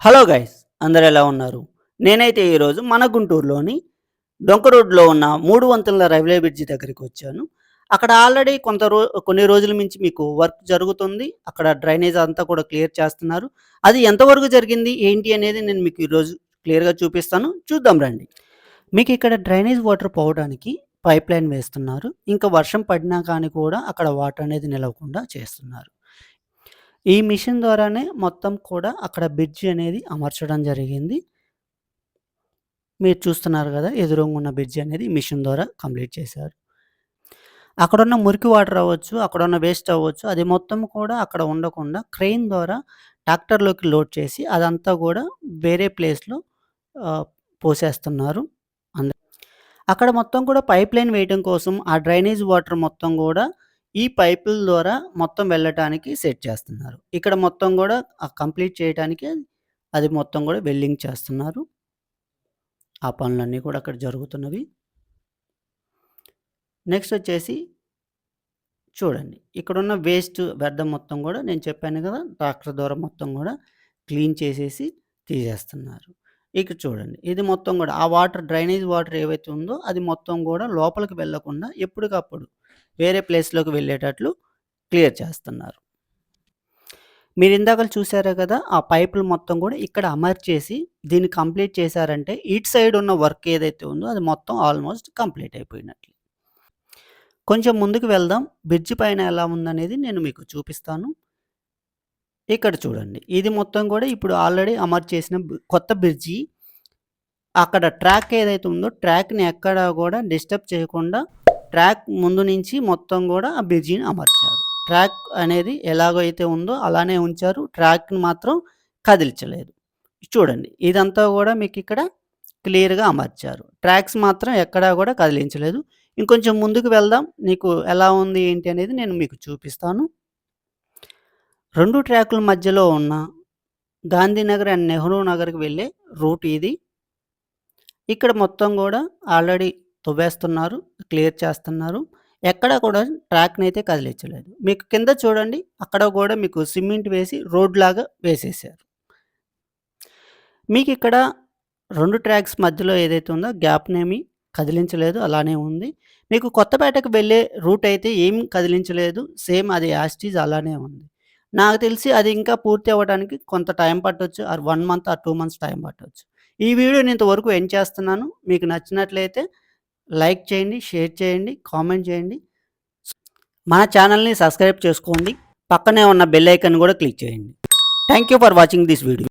Hello guys అందరు ఎలా ఉన్నారు? నేనైతే ఈరోజు మన గుంటూరులోని డొంక రోడ్లో ఉన్న మూడు వంతుల రైల్వే బ్రిడ్జి దగ్గరికి వచ్చాను. అక్కడ ఆల్రెడీ కొంత రో కొన్ని రోజుల నుంచి మీకు వర్క్ జరుగుతుంది. అక్కడ డ్రైనేజ్ అంతా కూడా క్లియర్ చేస్తున్నారు. అది ఎంతవరకు జరిగింది? ఏంటి అనేది నేను మీకు ఈరోజు క్లియర్గా చూపిస్తాను. చూద్దాం రండి. మీకు ఇక్కడ డ్రైనేజ్ వాటర్ పోవడానికి పైప్ లైన్ వేస్తున్నారు. ఇంకా వర్షం పడినా కానీ కూడా అక్కడ వాటర్ అనేది నిలవకుండా చేస్తున్నారు. ఈ మిషన్ ద్వారానే మొత్తం కూడా అక్కడ బ్రిడ్జ్ అనేది అమర్చడం జరిగింది. మీరు చూస్తున్నారు కదా ఎదురుంగా ఉన్న బ్రిడ్జ్ అనేది మిషన్ ద్వారా కంప్లీట్ చేశారు. అక్కడ ఉన్న మురికి వాటర్ అవ్వచ్చు, అక్కడ ఉన్న వేస్ట్ అవ్వచ్చు, అది మొత్తం కూడా అక్కడ ఉండకుండా క్రెయిన్ ద్వారా ట్రాక్టర్‌లోకి లోడ్ చేసి అదంతా కూడా వేరే ప్లేస్‌లో పోసేస్తున్నారు. అంద అక్కడ మొత్తం కూడా పైప్ లైన్ వేయడం కోసం ఆ డ్రైనేజ్ వాటర్ మొత్తం కూడా ఈ పైపుల ద్వారా మొత్తం వెళ్ళటానికి సెట్ చేస్తున్నారు. ఇక్కడ మొత్తం కూడా కంప్లీట్ చేయటానికి అది మొత్తం కూడా వెల్డింగ్ చేస్తున్నారు. ఆ పనులన్నీ కూడా అక్కడ జరుగుతున్నవి. నెక్స్ట్ వచ్చేసి చూడండి. ఇక్కడున్న వేస్ట్ వ్యర్థం మొత్తం కూడా నేను చెప్పాను కదా ట్రాక్టర్ ద్వారా మొత్తం కూడా క్లీన్ చేసేసి తీసేస్తున్నారు. ఇక్కడ చూడండి. ఇది మొత్తం కూడా ఆ వాటర్ డ్రైనేజ్ వాటర్ ఏవైతే ఉందో అది మొత్తం కూడా లోపలికి వెళ్ళకుండా ఎప్పటికప్పుడు వేరే ప్లేస్‌లోకి వెళ్ళేటట్లు క్లియర్ చేస్తున్నారు. మీరు ఇందాక చూసారా కదా! ఆ పైపులు మొత్తం కూడా ఇక్కడ అమర్చేసి దీన్ని కంప్లీట్ చేశారంటే ఇటు సైడ్ ఉన్న వర్క్ ఏదైతే ఉందో అది మొత్తం ఆల్మోస్ట్ కంప్లీట్ అయిపోయినట్లు. కొంచెం ముందుకు వెళ్దాం. బ్రిడ్జ్ పైన ఎలా ఉందనేది నేను మీకు చూపిస్తాను. ఇక్కడ చూడండి. ఇది మొత్తం కూడా ఇప్పుడు ఆల్రెడీ అమర్చేసిన కొత్త బ్రిడ్జి. అక్కడ ట్రాక్ ఏదైతే ఉందో ట్రాక్‌ని ఎక్కడ కూడా డిస్టర్బ్ చేయకుండా ట్రాక్ ముందు నుంచి మొత్తం కూడా ఆ బ్రిడ్జిని అమర్చారు. ట్రాక్ అనేది ఎలాగో అయితే ఉందో అలానే ఉంచారు. ట్రాక్‌ని మాత్రం కదిలించలేదు. చూడండి. ఇదంతా కూడా మీకు ఇక్కడ క్లియర్‌గా అమర్చారు. ట్రాక్స్ మాత్రం ఎక్కడా కూడా కదిలించలేదు. ఇంకొంచెం ముందుకు వెళ్దాం. నీకు ఎలా ఉంది ఏంటి అనేది నేను మీకు చూపిస్తాను. రెండు ట్రాకుల మధ్యలో ఉన్న గాంధీనగర్ అండ్ నెహ్రూ నగర్‌కి వెళ్ళే రూట్ ఇది. ఇక్కడ మొత్తం కూడా ఆల్రెడీ తవ్వేస్తున్నారు. క్లియర్ చేస్తున్నారు. ఎక్కడ కూడా ట్రాక్‌నైతే కదిలించలేదు. మీకు కింద చూడండి. అక్కడ కూడా మీకు సిమెంట్ వేసి రోడ్‌లాగా వేసేశారు. మీకిక్కడ 2 ట్రాక్స్ మధ్యలో ఏదైతే ఉందో గ్యాప్‌నేమి కదిలించలేదు. అలానే ఉంది. మీకు కొత్తపేటకు వెళ్ళే రూట్ అయితే ఏం కదిలించలేదు. సేమ్ అది యాస్టీజ్ అలానే ఉంది. నాకు తెలిసి అది ఇంకా పూర్తి అవ్వడానికి కొంత టైం పట్టొచ్చు. Or one month or two months time పట్టవచ్చు ఈ వీడియో నేను ఇంతవరకు ఎండ్ చేస్తున్నాను. మీకు నచ్చినట్లయితే లైక్ చేయండి, షేర్ చేయండి, కామెంట్ చేయండి. మన ఛానెల్‌ని సబ్స్క్రైబ్ చేసుకోండి. పక్కనే ఉన్న బెల్ ఐకన్ కూడా క్లిక్ చేయండి. Thank you for watching this video.